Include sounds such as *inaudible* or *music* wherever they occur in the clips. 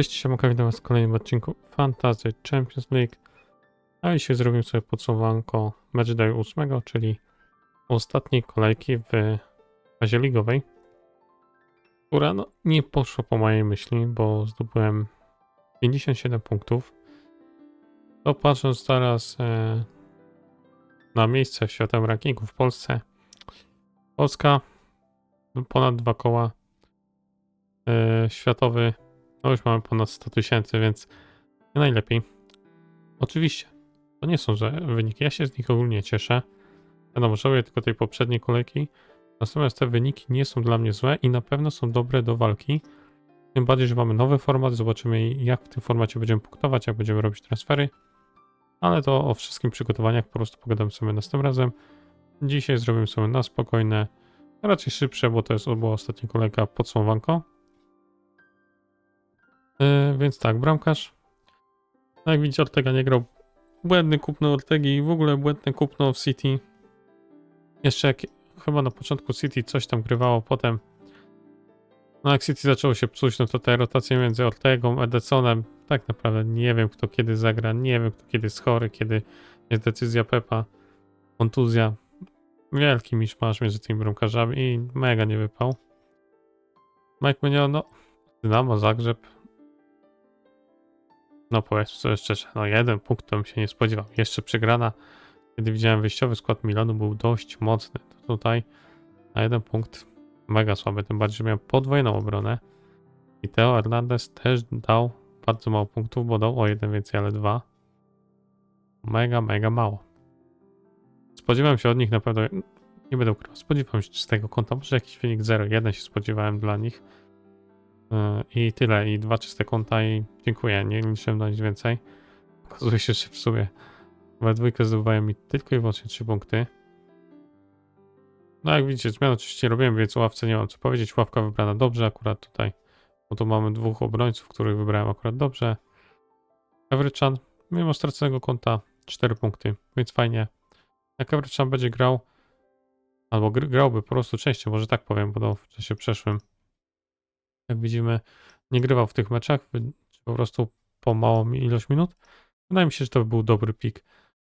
Cześć, siemanko, witam was w kolejnym odcinku Fantasy Champions League. A dzisiaj zrobimy sobie podsumowanko matchdayu 8, czyli ostatniej kolejki w fazie ligowej, która no, nie poszła po mojej myśli, bo zdobyłem 57 punktów. To patrząc teraz e, na miejsce w światowym rankingu w Polsce, Polska no, ponad dwa koła, e, światowy no już mamy ponad 100 tysięcy, więc nie najlepiej. Oczywiście, to nie są złe wyniki. Ja się z nich ogólnie cieszę. Wiadomo, żałuję tylko tej poprzedniej kolejki. Natomiast te wyniki nie są dla mnie złe i na pewno są dobre do walki. Tym bardziej, że mamy nowy format. Zobaczymy, jak w tym formacie będziemy punktować, jak będziemy robić transfery. Ale to o wszystkim przygotowaniach po prostu pogadamy sobie następnym razem. Dzisiaj zrobimy sobie na spokojne, raczej szybsze, bo to jest była ostatnia kolejka podsumowanko. Yy, więc tak, bramkarz. No jak widzicie, Ortega nie grał. Błędny kupno Ortegi i w ogóle błędne kupno w City. Jeszcze jak chyba na początku City coś tam grywało, potem no jak City zaczęło się psuć, no to te rotacje między Ortegą, Edersonem, tak naprawdę nie wiem kto kiedy zagra, nie wiem kto kiedy jest chory, kiedy jest decyzja Pepa, kontuzja. Wielki miszmasz między tymi bramkarzami i mega nie wypał. Mike Mignon, no Dynamo Zagrzeb, no powiedzmy sobie szczerze, no jeden punkt to bym się nie spodziewał. Jeszcze przegrana, kiedy widziałem wyjściowy skład Milanu był dość mocny. To tutaj na jeden punkt mega słaby, tym bardziej, że miałem podwójną obronę. I Teo Hernandez też dał bardzo mało punktów, bo dał o jeden więcej, ale dwa. Mega, mega mało. Spodziewałem się od nich na pewno, nie będę ukrywał, spodziewałem się z tego konta, może jakiś wynik 0-1 się spodziewałem dla nich. Yy, I tyle, i dwa czyste konta i dziękuję, nie liczyłem na nic więcej. Okazuje się, że w sumie we dwójkę zdobywają mi tylko i wyłącznie 3 punkty. No jak widzicie, zmian oczywiście robiłem, więc o ławce nie mam co powiedzieć. Ławka wybrana dobrze akurat tutaj, bo tu mamy dwóch obrońców, których wybrałem akurat dobrze. Everchan, mimo straconego konta, 4 punkty, więc fajnie. Jak Everchan będzie grał, albo gr grałby po prostu częściej, może tak powiem, bo to w czasie przeszłym jak widzimy, nie grywał w tych meczach, po prostu po małą ilość minut. Wydaje mi się, że to był dobry pik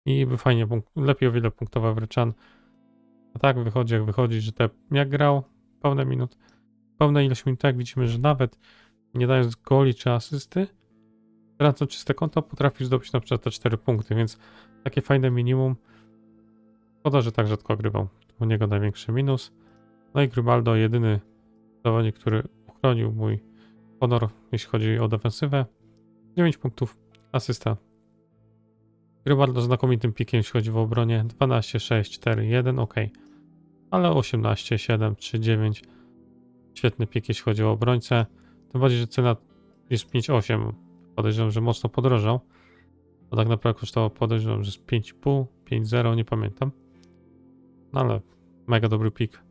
i by fajnie, lepiej o wiele punktował Wryczan. A tak wychodzi, jak wychodzi, że te, jak grał pełne minut, pełna ilość minut, jak widzimy, że nawet nie dając goli czy asysty, tracąc czyste konto, potrafi zdobyć na przykład te 4 punkty, więc takie fajne minimum. Szkoda, że tak rzadko grywał. U niego największy minus. No i Grimaldo, jedyny zawodnik, który chronił mój honor, jeśli chodzi o defensywę. 9 punktów, asysta. Gry bardzo znakomitym pikiem, jeśli chodzi o obronie. 12, 6, 4, 1, ok. Ale 18, 7, 3, 9. Świetny pik, jeśli chodzi o obrońcę. Tym bardziej, że cena jest 5,8. Podejrzewam, że mocno podrożał. Bo tak naprawdę kosztowało, podejrzewam, że jest 5,5, 5,0, nie pamiętam. No ale mega dobry pik.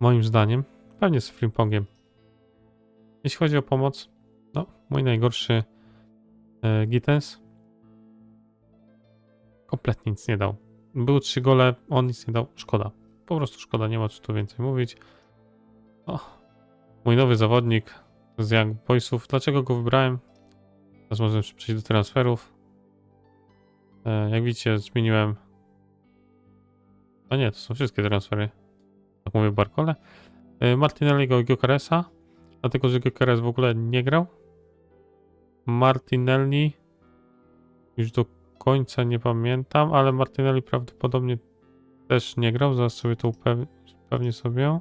Moim zdaniem. Pewnie z Frimpongiem jeśli chodzi o pomoc, no, mój najgorszy e, kompletnie nic nie dał. Były trzy gole, on nic nie dał. Szkoda. Po prostu szkoda, nie ma co tu więcej mówić. O, mój nowy zawodnik z Young Boysów. Dlaczego go wybrałem? Teraz możemy przejść do transferów. E, jak widzicie, zmieniłem. A nie, to są wszystkie transfery. Tak mówię, Barkole. E, Martinelliego i Dlatego, że Gyökeres w ogóle nie grał. Martinelli już do końca nie pamiętam, ale Martinelli prawdopodobnie też nie grał. Zaraz sobie to upewnię sobie.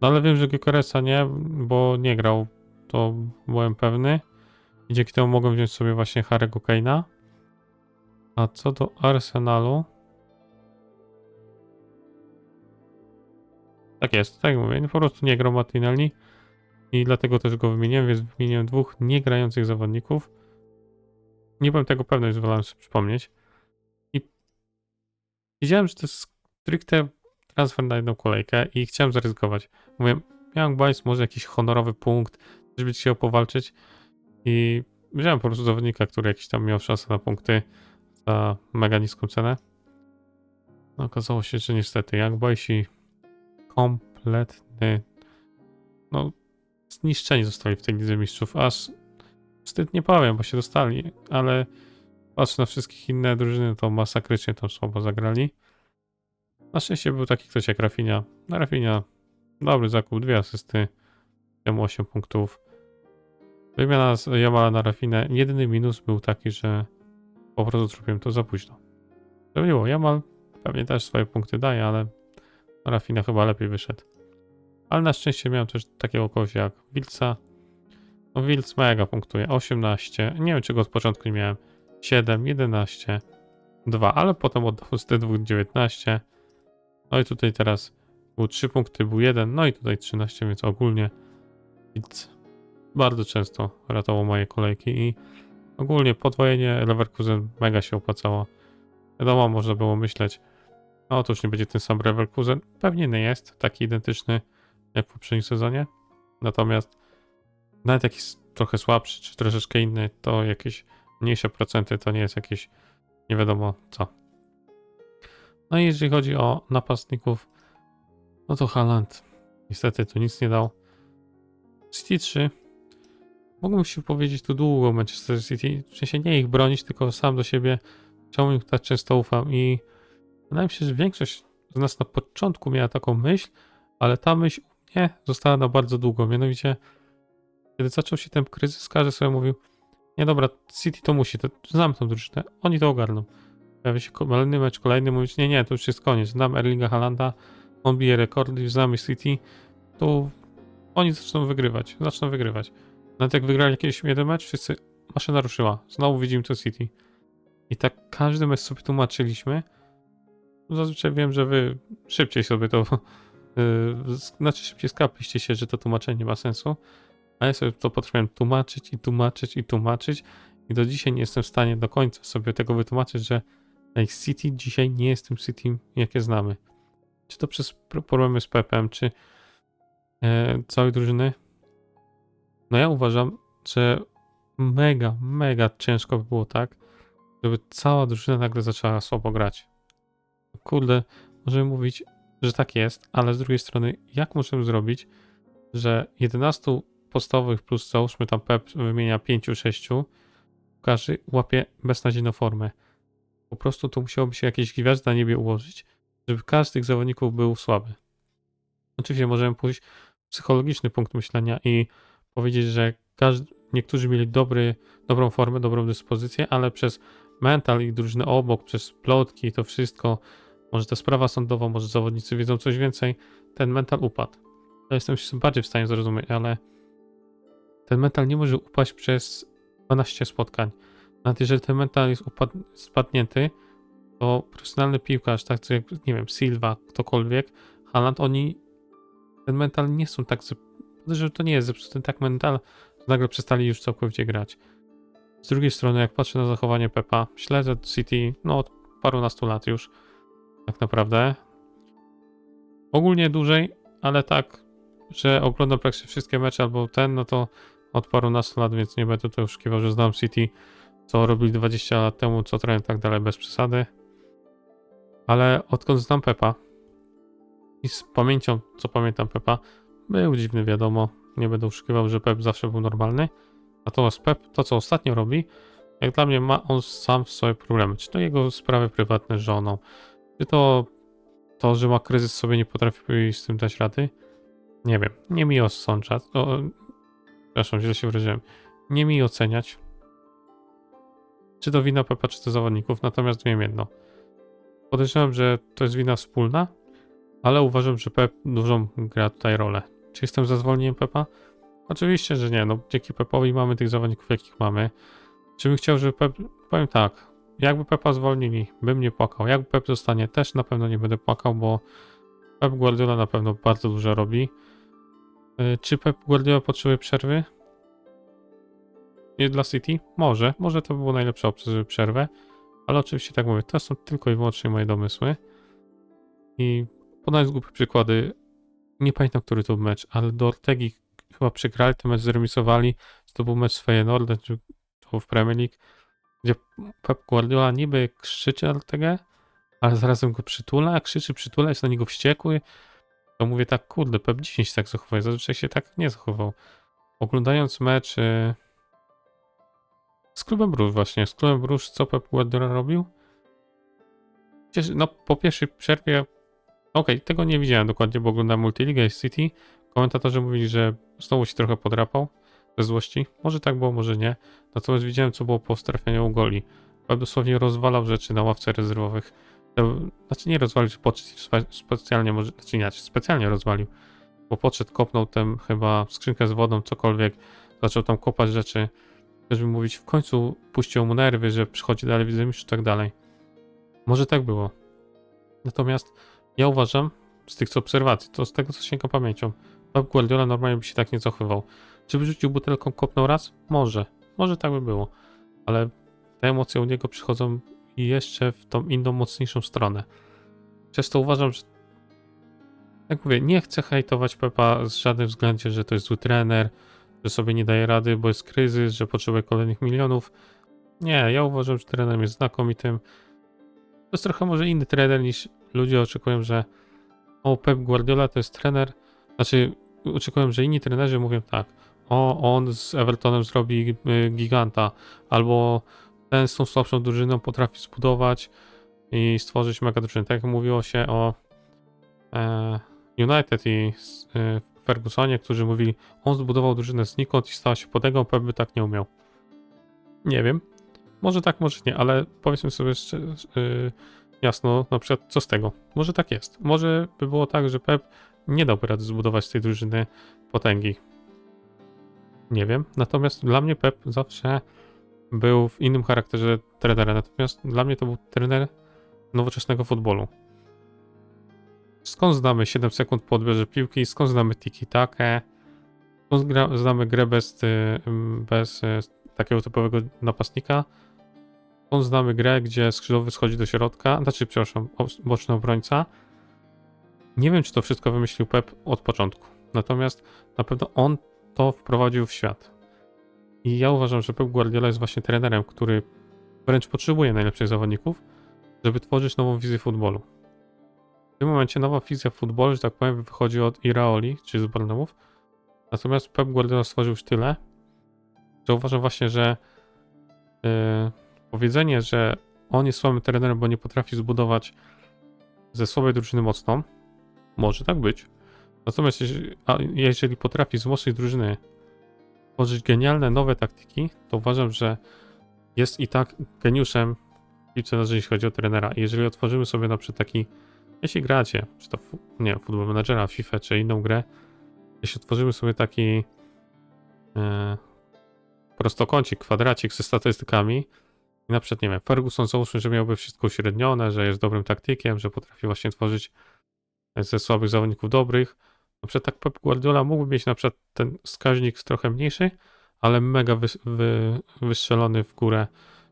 No ale wiem, że Gyökeresa nie, bo nie grał. To byłem pewny. I dzięki temu mogłem wziąć sobie właśnie Harry'ego Kane'a. A co do Arsenalu... Tak jest, tak mówię, po prostu nie grał Martinelli i dlatego też go wymieniłem, więc wymieniłem dwóch niegrających zawodników. Nie byłem tego pewny, więc wolałem sobie przypomnieć. I wiedziałem, że to jest stricte transfer na jedną kolejkę i chciałem zaryzykować. Mówię, Young Boys może jakiś honorowy punkt, być chciał powalczyć i wziąłem po prostu zawodnika, który jakiś tam miał szansę na punkty za mega niską cenę. No, okazało się, że niestety Young Boysi kompletny no, zniszczeni zostali w tej Lidze Mistrzów. Aż wstyd nie powiem, bo się dostali, ale patrz na wszystkich inne drużyny, to masakrycznie tam słabo zagrali. Na szczęście był taki ktoś jak Rafinha. Na Rafinha dobry zakup, dwie asysty, temu 8 punktów. Wymiana z Jamala na Rafinę. Jedyny minus był taki, że po prostu zrobiłem to za późno. Było, Jamal pewnie też swoje punkty daje, ale Rafina chyba lepiej wyszedł. Ale na szczęście miałem też takiego kogoś jak Wilca. No Wilc mega punktuje, 18. Nie wiem, czy go od początku nie miałem. 7, 11, 2, ale potem oddał z te dwóch 19. No i tutaj teraz był 3 punkty, był 1, no i tutaj 13, więc ogólnie Wilc bardzo często ratował moje kolejki i ogólnie podwojenie Leverkusen mega się opłacało. Wiadomo, można było myśleć, no to już nie będzie ten sam Leverkusen. Pewnie nie jest taki identyczny jak w poprzednim sezonie. Natomiast nawet jak jest trochę słabszy, czy troszeczkę inny, to jakieś mniejsze procenty to nie jest jakieś nie wiadomo co. No i jeżeli chodzi o napastników, no to Haaland niestety tu nic nie dał. City 3 Mógłbym się powiedzieć tu długo o Manchester City, w sensie nie ich bronić, tylko sam do siebie, czemu im tak często ufam i wydaje mi się, że większość z nas na początku miała taką myśl, ale ta myśl u mnie została na bardzo długo, mianowicie kiedy zaczął się ten kryzys, każdy sobie mówił, nie dobra, City to musi, to znam tą drużynę, oni to ogarną. Pojawi się kolejny mecz, kolejny, mówić, nie, nie, to już jest koniec, znam Erlinga Halanda, on bije rekordy, znamy City, to oni zaczną wygrywać, zaczną wygrywać. Nawet jak wygrali jakiś jeden mecz, wszyscy maszyna ruszyła. Znowu widzimy to City. I tak każdy mecz sobie tłumaczyliśmy. Zazwyczaj wiem, że wy szybciej sobie to. *laughs* Yy, znaczy szybciej skapliście się, że to tłumaczenie nie ma sensu. A ja sobie to potrafiłem tłumaczyć i tłumaczyć i tłumaczyć. I do dzisiaj nie jestem w stanie do końca sobie tego wytłumaczyć, że Lake City dzisiaj nie jest tym City, jakie znamy. Czy to przez problemy z Pepem, czy e, całej drużyny, no ja uważam, że mega, mega ciężko by było tak, żeby cała drużyna nagle zaczęła słabo grać. Kurde, możemy mówić, że tak jest, ale z drugiej strony, jak możemy zrobić, że 11 podstawowych plus załóżmy tam Pep wymienia 5-6, każdy łapie beznadziejną formę. Po prostu to musiałoby się jakieś gwiazdy na niebie ułożyć, żeby każdy z tych zawodników był słaby. Oczywiście możemy pójść w psychologiczny punkt myślenia i powiedzieć, że każdy, niektórzy mieli dobry, dobrą formę, dobrą dyspozycję, ale przez mental i drużynę obok, przez plotki i to wszystko, może ta sprawa sądowa, może zawodnicy wiedzą coś więcej, ten mental upadł. To jestem się bardziej w stanie zrozumieć, ale ten mental nie może upaść przez 12 spotkań. Nawet jeżeli ten mental jest upad- spadnięty, to profesjonalny piłkarz, tak jak, nie wiem, Silva, ktokolwiek, Haaland, oni ten mental nie są tak że to nie jest zepsuty tak mental, że nagle przestali już całkowicie grać. Z drugiej strony, jak patrzę na zachowanie Pepa, śledzę City no od parunastu lat już, tak naprawdę. Ogólnie dłużej, ale tak, że oglądam praktycznie wszystkie mecze albo ten, no to od parunastu lat, więc nie będę tutaj oszukiwał, że znam City, co robili 20 lat temu, co trochę tak dalej, bez przesady. Ale odkąd znam Pepa i z pamięcią, co pamiętam Pepa, był dziwny, wiadomo. Nie będę oszukiwał, że Pep zawsze był normalny. Natomiast Pep, to co ostatnio robi, jak dla mnie ma on sam swoje problemy. Czy to jego sprawy prywatne z żoną, czy to to, że ma kryzys, sobie nie potrafi z tym dać rady. Nie wiem, nie mi osądzać. O, przepraszam, źle się wyraziłem. Nie mi oceniać, czy to wina Pepa, czy to zawodników. Natomiast wiem jedno. Podejrzewam, że to jest wina wspólna, ale uważam, że Pep dużą gra tutaj rolę. Czy jestem za zwolnieniem Pepa? Oczywiście, że nie. No, dzięki Pepowi mamy tych zawodników, jakich mamy. Czy bym chciał, żeby Pep... Powiem tak. Jakby Pepa zwolnili, bym nie płakał. Jak Pep zostanie, też na pewno nie będę płakał, bo Pep Guardiola na pewno bardzo dużo robi. Yy, czy Pep Guardiola potrzebuje przerwy? Nie dla City? Może. Może to by było najlepsza opcja, żeby przerwę. Ale oczywiście tak mówię, to są tylko i wyłącznie moje domysły. I podając głupie przykłady, nie pamiętam, który to był mecz, ale do Ortegi chyba przegrali, ten mecz zremisowali. To był mecz z Feyenoordem, czy to w Premier League, gdzie Pep Guardiola niby krzyczy na ale zarazem go przytula, krzyczy, przytula, jest na niego wściekły. to mówię tak, kurde, Pep 10 się tak zachowuje, zazwyczaj się tak nie zachował. Oglądając mecz z klubem Brusz właśnie, z klubem Brusz, co Pep Guardiola robił? No po pierwszej przerwie, okej, tego nie widziałem dokładnie, bo oglądałem Multiligę City, komentatorzy mówili, że znowu się trochę podrapał ze złości, może tak było, może nie, natomiast widziałem, co było po strafianiu goli. Pep dosłownie rozwalał rzeczy na ławce rezerwowych, to, znaczy nie rozwalił, podszedł spe- specjalnie, może, znaczy inaczej, specjalnie rozwalił, bo podszedł, kopnął tam chyba skrzynkę z wodą, cokolwiek, zaczął tam kopać rzeczy, żeby mówić, w końcu puścił mu nerwy, że przychodzi dalej, widzę i tak dalej. Może tak było. Natomiast ja uważam, z tych co obserwacji, to z tego co sięga pamięcią, Pep Guardiola normalnie by się tak nie zachowywał. Czy by rzucił butelką, kopnął raz? Może. Może tak by było. Ale te emocje u niego przychodzą jeszcze w tą inną, mocniejszą stronę. Przez to uważam, że jak mówię, nie chcę hejtować Pepa z żadnym względzie, że to jest zły trener, że sobie nie daje rady, bo jest kryzys, że potrzebuje kolejnych milionów. Nie, ja uważam, że trenerem jest znakomitym. To jest trochę może inny trener niż ludzie oczekują, że o, Pep Guardiola to jest trener. Znaczy, oczekują, że inni trenerzy mówią tak, o, on z Evertonem zrobi y, giganta, albo ten z tą słabszą drużyną potrafi zbudować i stworzyć mega drużynę. Tak jak mówiło się o e, United i e, Fergusonie, którzy mówili, on zbudował drużynę znikąd i stała się podegą, Pep by tak nie umiał. Nie wiem. Może tak, może nie, ale powiedzmy sobie szczerze, yy, jasno, na przykład, co z tego? Może tak jest. Może by było tak, że Pep nie dałby rady zbudować tej drużyny potęgi. Nie wiem. Natomiast dla mnie Pep zawsze był w innym charakterze trenera. Natomiast dla mnie to był trener nowoczesnego futbolu. Skąd znamy 7 sekund po odbiorze piłki? Skąd znamy tiki-takę? Skąd gra, znamy grę bez, y, bez y, takiego typowego napastnika? Skąd znamy grę, gdzie skrzydłowy schodzi do środka? Znaczy, przepraszam, boczny obrońca. Nie wiem, czy to wszystko wymyślił Pep od początku. Natomiast na pewno on to wprowadził w świat. I ja uważam, że Pep Guardiola jest właśnie trenerem, który wręcz potrzebuje najlepszych zawodników, żeby tworzyć nową wizję futbolu. W tym momencie nowa wizja futbolu, że tak powiem, wychodzi od Iraoli, czyli z Barnumów. Natomiast Pep Guardiola stworzył już tyle, że uważam właśnie, że yy, powiedzenie, że on jest słabym trenerem, bo nie potrafi zbudować ze słabej drużyny mocną, może tak być. Natomiast jeżeli, a jeżeli potrafi z mocnej drużyny tworzyć genialne, nowe taktyki, to uważam, że jest i tak geniuszem w piłce nożnej, jeśli chodzi o trenera. I jeżeli otworzymy sobie na przykład taki, jeśli gracie, czy to nie futbol menadżera, FIFA, czy inną grę, jeśli otworzymy sobie taki e, prostokącik, kwadracik ze statystykami i na przykład, nie wiem, Ferguson załóżmy, że miałby wszystko uśrednione, że jest dobrym taktykiem, że potrafi właśnie tworzyć ze słabych zawodników dobrych. Na przykład tak Pep Guardiola mógłby mieć na przykład ten wskaźnik trochę mniejszy, ale mega wy, wy, wystrzelony w górę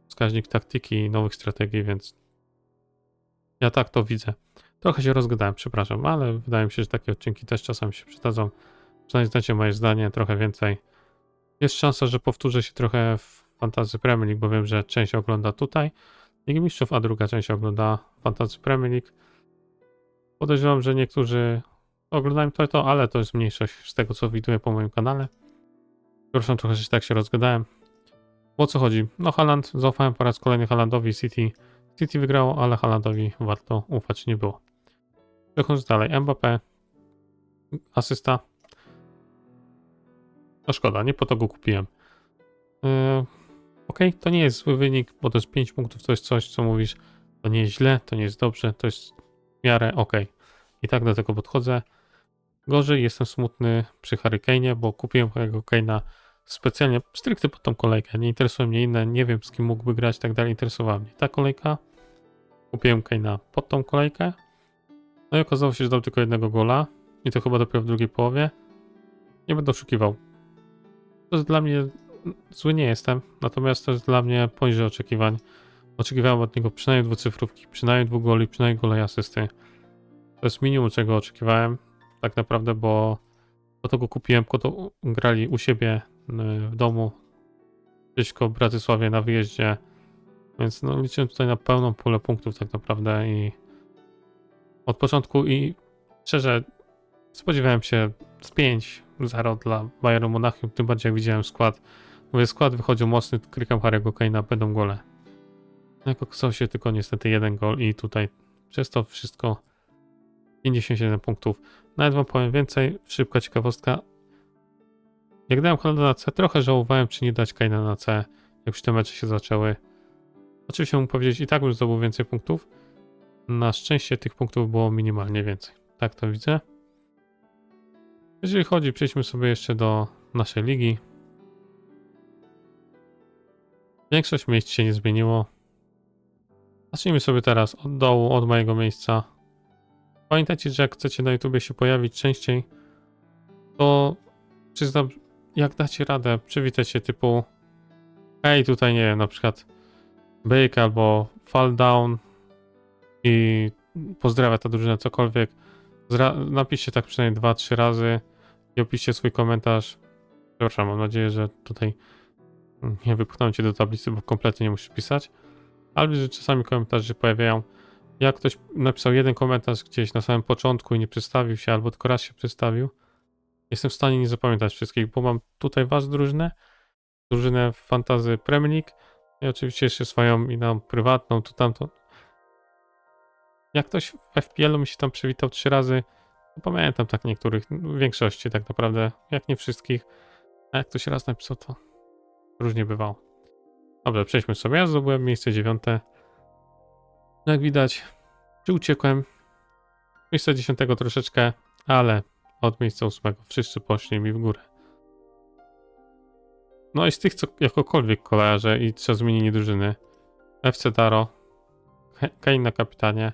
wskaźnik taktyki i nowych strategii, więc ja tak to widzę. Trochę się rozgadałem, przepraszam, ale wydaje mi się, że takie odcinki też czasami się przydadzą. Przynajmniej znacie moje zdanie, trochę więcej. Jest szansa, że powtórzę się trochę w Fantasy Premier League, bo wiem, że część ogląda tutaj Ligi Mistrzów, a druga część ogląda Fantasy Premier League. Podejrzewam, że niektórzy oglądają to, to, ale to jest mniejszość z tego, co widuję po moim kanale. Proszę trochę, że tak się rozgadałem. O co chodzi? No Haland, zaufałem po raz kolejny Halandowi City. City wygrało, ale Halandowi warto ufać nie było. Przechodząc dalej, Mbappé, asysta. No szkoda, nie po to go kupiłem. Yy, ok, to nie jest zły wynik, bo to jest 5 punktów, to jest coś, co mówisz, to nie jest źle, to nie jest dobrze, to jest w miarę ok. I tak do tego podchodzę. Gorzej jestem smutny przy Hurricane'ie, bo kupiłem Hurricane'a specjalnie, stricte pod tą kolejkę. Nie interesują mnie inne, nie wiem z kim mógłby grać i tak dalej, interesowała mnie ta kolejka. Kupiłem Kane'a pod tą kolejkę. No i okazało się, że dał tylko jednego gola i to chyba dopiero w drugiej połowie. Nie będę oszukiwał. To jest dla mnie, zły nie jestem, natomiast to jest dla mnie poniżej oczekiwań. Oczekiwałem od niego przynajmniej dwucyfrówki, przynajmniej dwóch goli, przynajmniej gola i asysty. To jest minimum, czego oczekiwałem, tak naprawdę, bo po to go kupiłem, po to grali u siebie y, w domu, przeciwko Bratysławie na wyjeździe, więc no, liczyłem tutaj na pełną pulę punktów tak naprawdę i od początku i szczerze Spodziewałem się z 5-0 dla Bayernu Monachium, tym bardziej jak widziałem skład. Mówię, skład wychodził mocny, klikam Harry'ego Kane'a, będą gole. No jak okazało się tylko niestety jeden gol i tutaj przez to wszystko 57 punktów. Nawet wam powiem więcej, szybka ciekawostka. Jak dałem Holanda na C, trochę żałowałem, czy nie dać Kane'a na C, jak już te mecze się zaczęły. Oczywiście mógł powiedzieć, i tak bym zdobył więcej punktów. Na szczęście tych punktów było minimalnie więcej. Tak to widzę. Jeżeli chodzi, przejdźmy sobie jeszcze do naszej ligi. Większość miejsc się nie zmieniło. Zacznijmy sobie teraz od dołu, od mojego miejsca. Pamiętajcie, że jak chcecie na YouTubie się pojawić częściej, to przyznam, jak dacie radę, przywitać się typu hej, tutaj nie wiem, na przykład Byk albo Fall Down i pozdrawia ta drużyna, cokolwiek. Zra- napiszcie tak przynajmniej 2-3 razy i opiszcie swój komentarz. Przepraszam, mam nadzieję, że tutaj nie wypchnąłem cię do tablicy, bo kompletnie nie musisz pisać. Ale że czasami komentarze się pojawiają. Jak ktoś napisał jeden komentarz gdzieś na samym początku i nie przedstawił się, albo tylko raz się przedstawił, jestem w stanie nie zapamiętać wszystkich, bo mam tutaj was drużynę, drużynę Fantazy League i oczywiście jeszcze swoją inną prywatną, tu tamto. Jak ktoś w FPL-u mi się tam przywitał trzy razy, to pamiętam tak niektórych, w większości tak naprawdę, jak nie wszystkich. A jak ktoś raz napisał, to różnie bywało. Dobrze, przejdźmy sobie. Ja zdobyłem miejsce dziewiąte. Jak widać, czy uciekłem? Miejsce dziesiątego troszeczkę, ale od miejsca ósmego wszyscy poszli mi w górę. No i z tych, co jakokolwiek kojarzę i co zmienili drużyny. FC Daro, Kane na kapitanie.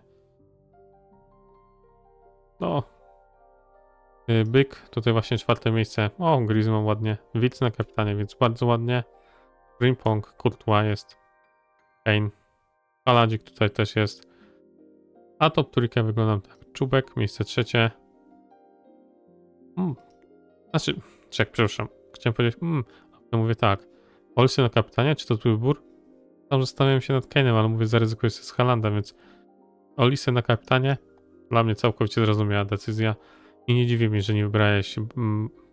No. Y, Byk, tutaj właśnie czwarte miejsce. O, Griezmann ładnie. Widz na kapitanie, więc bardzo ładnie. Grimpong, Courtois jest. Kane. Paladzik tutaj też jest. A top trójkę wygląda tak. Czubek, miejsce trzecie. Mm. Znaczy, czek, przepraszam. Chciałem powiedzieć, mm, ja mówię tak. Olsy na kapitanie, czy to twój wybór? Tam zastanawiam się nad Kane'em, ale mówię, zaryzykuję się z Halanda, więc Olisy na kapitanie. Dla mnie całkowicie zrozumiała decyzja. I nie dziwi mnie, że nie wybrałeś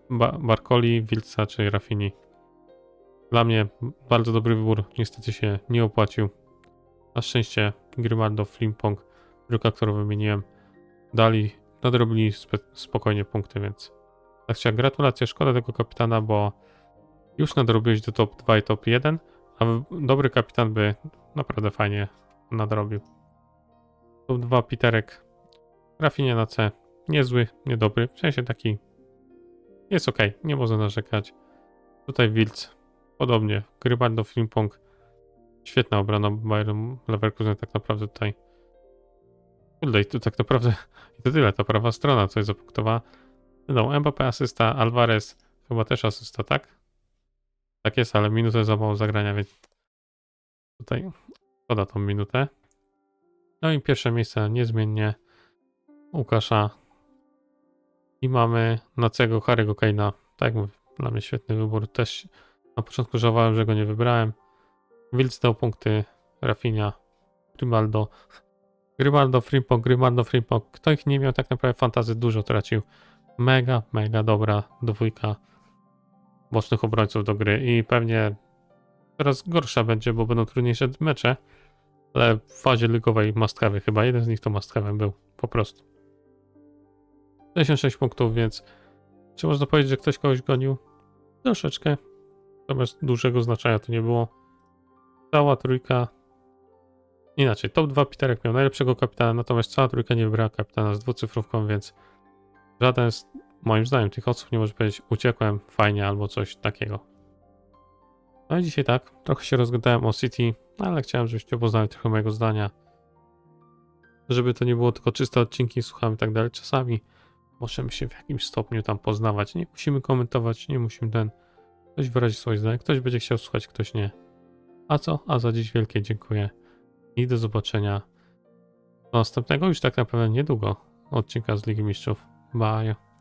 ba Barcoli, Wilca czy Rafini. Dla mnie bardzo dobry wybór. Niestety się nie opłacił. Na szczęście Grimaldo, Flimpong, druga, którą wymieniłem, dali, nadrobili spokojnie punkty, więc tak jak gratulacje, szkoda tego kapitana, bo już nadrobiłeś do top 2 i top 1, a dobry kapitan by naprawdę fajnie nadrobił. Top 2 Piterek, Rafinie na C, niezły, niedobry, w sensie taki jest ok, nie można narzekać. Tutaj Wilc, podobnie, Grimaldo, Flimpong, świetna obrona Bayern Leverkusen tak naprawdę tutaj. Kurde, i tu tak naprawdę i to tyle, ta prawa strona coś zapunktowała. No, Mbappé asysta, Alvarez chyba też asysta, tak? Tak jest, ale minutę za mało zagrania, więc tutaj poda tą minutę. No i pierwsze miejsce niezmiennie Łukasza. I mamy Nacego Harry'ego Kane'a. Tak jak mówię, dla mnie świetny wybór. Też na początku żałowałem, że go nie wybrałem. Wilc dał punkty, Rafinha, Grimaldo. Grimaldo, Frimpong, Grimaldo, Frimpong. Kto ich nie miał, tak naprawdę fantazy dużo tracił. Mega, mega dobra dwójka mocnych obrońców do gry i pewnie teraz gorsza będzie, bo będą trudniejsze mecze, ale w fazie ligowej must chyba jeden z nich to must był, po prostu. 66 punktów, więc czy można powiedzieć, że ktoś kogoś gonił? Troszeczkę. Natomiast dużego znaczenia to nie było. Cała trójka. Inaczej, top 2 Piterek miał najlepszego kapitana, natomiast cała trójka nie wybrała kapitana z dwucyfrówką, więc żaden z moim zdaniem tych osób nie może powiedzieć uciekłem fajnie albo coś takiego. No i dzisiaj tak, trochę się rozgadałem o City, ale chciałem, żebyście poznali trochę mojego zdania. Żeby to nie było tylko czyste odcinki, słucham i tak dalej. Czasami możemy się w jakimś stopniu tam poznawać. Nie musimy komentować, nie musimy ten. Ktoś wyrazi swoje zdanie, ktoś będzie chciał słuchać, ktoś nie. A co? A za dziś wielkie dziękuję. I do zobaczenia do następnego już tak naprawdę niedługo odcinka z Ligi Mistrzów. Bye.